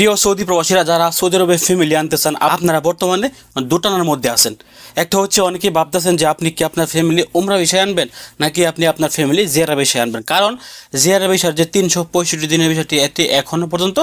প্রিয় সৌদি প্রবাসীরা যারা সৌদি আরবে ফ্যামিলি আনতে চান, আপনারা বর্তমানে দুটানার মধ্যে আছেন। একটা হচ্ছে অনেকেই ভাবতেছেন যে আপনি কি আপনার ফ্যামিলি উমরা বিষয় আনবেন, নাকি আপনি আপনার ফ্যামিলি জিয়ারা বিষয় আনবেন। কারণ জিয়ারা বিষয়ের যে তিনশো পঁয়ষট্টি দিনের বিষয়টি, এটি এখনও পর্যন্ত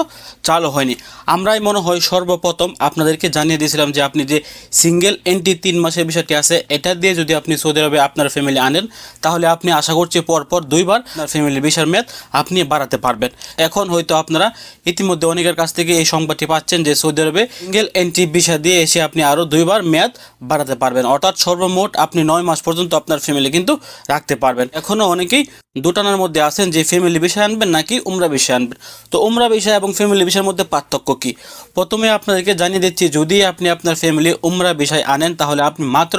চালু হয়নি। আমরাই মনে হয় সর্বপ্রথম আপনাদেরকে জানিয়ে দিয়েছিলাম যে আপনি যে সিঙ্গেল এন্ট্রি তিন মাসের বিষয়টি আছে, এটা দিয়ে যদি আপনি সৌদি আরবে আপনার ফ্যামিলি আনেন, তাহলে আপনি আশা করছি পরপর দুইবার আপনার ফ্যামিলি বিষয়ের মেয়াদ আপনি বাড়াতে পারবেন। এখন হয়তো আপনারা ইতিমধ্যে অনেকের কাছ থেকে এই সংবাদটি পাচ্ছেন যে সৌদি আরবে সিঙ্গেল এন্ট্রি ভিসা দিয়ে এসে আপনি আরও দুইবার মেয়াদ বাড়াতে পারবেন। অর্থাৎ সর্বমোট আপনি নয় মাস পর্যন্ত আপনার ফ্যামিলি কিন্তু রাখতে পারবেন। এখনও অনেকেই দুটানার মধ্যে আছেন যে ফ্যামিলি বিষয় আনবেন নাকি উমরা বিষয় আনবেন। তো উমরা বিষয় এবং ফ্যামিলি বিষয়ের মধ্যে পার্থক্য কী? প্রথমে আপনাদেরকে জানিয়ে দিচ্ছি, যদি আপনি আপনার ফ্যামিলি উমরা বিষয় আনেন, তাহলে আপনি মাত্র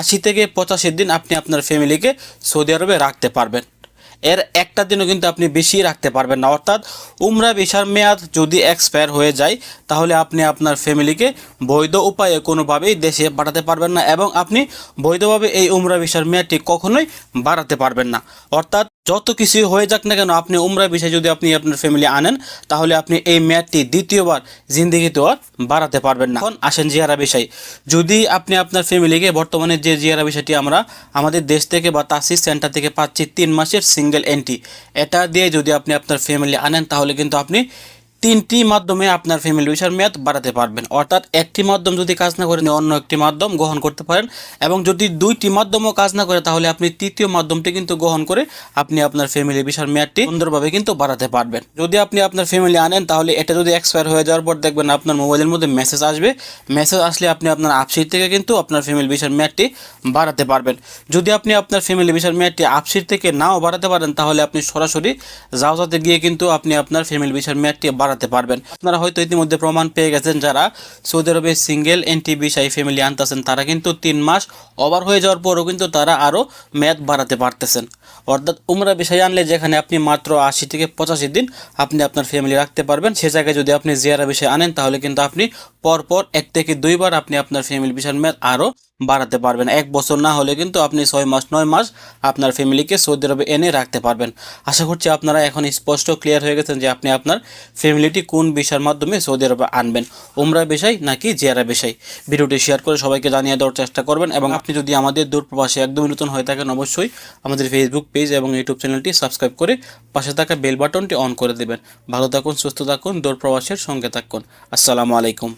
আশি থেকে পঁচাশি দিন আপনি আপনার ফ্যামিলিকে সৌদি আরবে রাখতে পারবেন। এর একটা দিনও কিন্তু আপনি বেশি রাখতে পারবেন না। অর্থাৎ উমরা ভিসার মেয়াদ যদি এক্সপায়ার হয়ে যায়, তাহলে আপনি আপনার ফ্যামিলিকে বৈধ উপায়ে কোনোভাবেই দেশে পাঠাতে পারবেন না এবং আপনি বৈধভাবে এই উমরা ভিসার মেয়াদটি কখনোই বাড়াতে পারবেন না। অর্থাৎ যত কিছু হয়ে যাক না কেন, আপনি উমরা বিষয় যদি আপনি আপনার ফ্যামিলি আনেন, তাহলে আপনি এই মেয়াদটি দ্বিতীয়বার জিন্দিগিতে আর বাড়াতে পারবেন না। এখন আসেন জিয়ারা বিষয়। যদি আপনি আপনার ফ্যামিলিকে বর্তমানে যে জিয়ারা বিষয়টি আমরা আমাদের দেশ থেকে বা তাসি সেন্টার থেকে পাচ্ছি, তিন মাসের সিঙ্গেল এন্ট্রি এটা দিয়ে যদি আপনি আপনার ফ্যামিলি আনেন, তাহলে কিন্তু আপনি তিনটি মাধ্যমে আপনার ফ্যামিলি ভিসার মেয়াদ বাড়াতে পারবেন। অর্থাৎ একটি মাধ্যম যদি কাজ না করে অন্য একটি মাধ্যম গ্রহণ করতে পারেন এবং যদি দুইটি মাধ্যমও কাজ না করে, তাহলে আপনি তৃতীয় মাধ্যমটি কিন্তু গ্রহণ করে আপনি আপনার ফ্যামিলি ভিসার মেয়াদটি সুন্দরভাবে কিন্তু বাড়াতে পারবেন। যদি আপনি আপনার ফ্যামিলি আনেন, তাহলে এটা যদি এক্সপায়ার হয়ে যাওয়ার পর দেখবেন আপনার মোবাইলের মধ্যে মেসেজ আসবে। মেসেজ আসলে আপনি আপনার আপসিট থেকে কিন্তু আপনার ফ্যামিলি ভিসার মেয়াদটি বাড়াতে পারবেন। যদি আপনি আপনার ফ্যামিলি ভিসার মেয়াদটি আপসিট থেকে নাও বাড়াতে পারেন, তাহলে আপনি সরাসরি জাওজাতে গিয়ে কিন্তু আপনি আপনার ফ্যামিলি ভিসার মেয়াদটি বাড়াতে পারবেন। আপনারা হয়তো ইতিমধ্যে প্রমাণ পেয়ে গেছেন যারা সৌদি আরবে সিঙ্গেল এনটি বিশাই ফ্যামিলি আনতেছেন, তারা কিন্তু তিন মাস ওভার হয়ে যাওয়ার পরও কিন্তু তারা আরও মেয়াদ বাড়াতে পারতেছেন। অর্থাৎ উমরা বিষয় আনলে যেখানে আপনি মাত্র আশি থেকে পঁচাশি দিন আপনি আপনার ফ্যামিলি রাখতে পারবেন। সে জায়গায় যদি আপনি জিয়ারা বিষয় আনেন, তাহলে কিন্তু আপনি পরপর এক থেকে দুইবার আপনি আপনার ফ্যামিলি বিষয়ের মেয়াদ আরও বাড়াতে পারবেন। এক বছর না হলে কিন্তু আপনি ছয় মাস, নয় মাস আপনার ফ্যামিলিকে সৌদি আরবে এনে রাখতে পারবেন। আশা করছি আপনারা এখন স্পষ্ট ক্লিয়ার হয়ে গেছেন যে আপনি আপনার ফ্যামিলিটি কোন বিষয়ের মাধ্যমে সৌদি আরবে আনবেন, উমরা বিষয় নাকি জিয়ারা বিষয় ভিডিওটি শেয়ার করে সবাইকে জানিয়ে দেওয়ার চেষ্টা করবেন এবং আপনি যদি আমাদের দূর প্রবাসে একদমই নতুন হয়ে থাকেন, অবশ্যই আমাদের ফেসবুক পেজ এবং ইউটিউব চ্যানেলটি সাবস্ক্রাইব করে পাশে থাকা বেল বাটনটি অন করে দেবেন। ভালো থাকুন, সুস্থ থাকুন দূর প্রবাসের সঙ্গে থাকুন। আসসালামু আলাইকুম।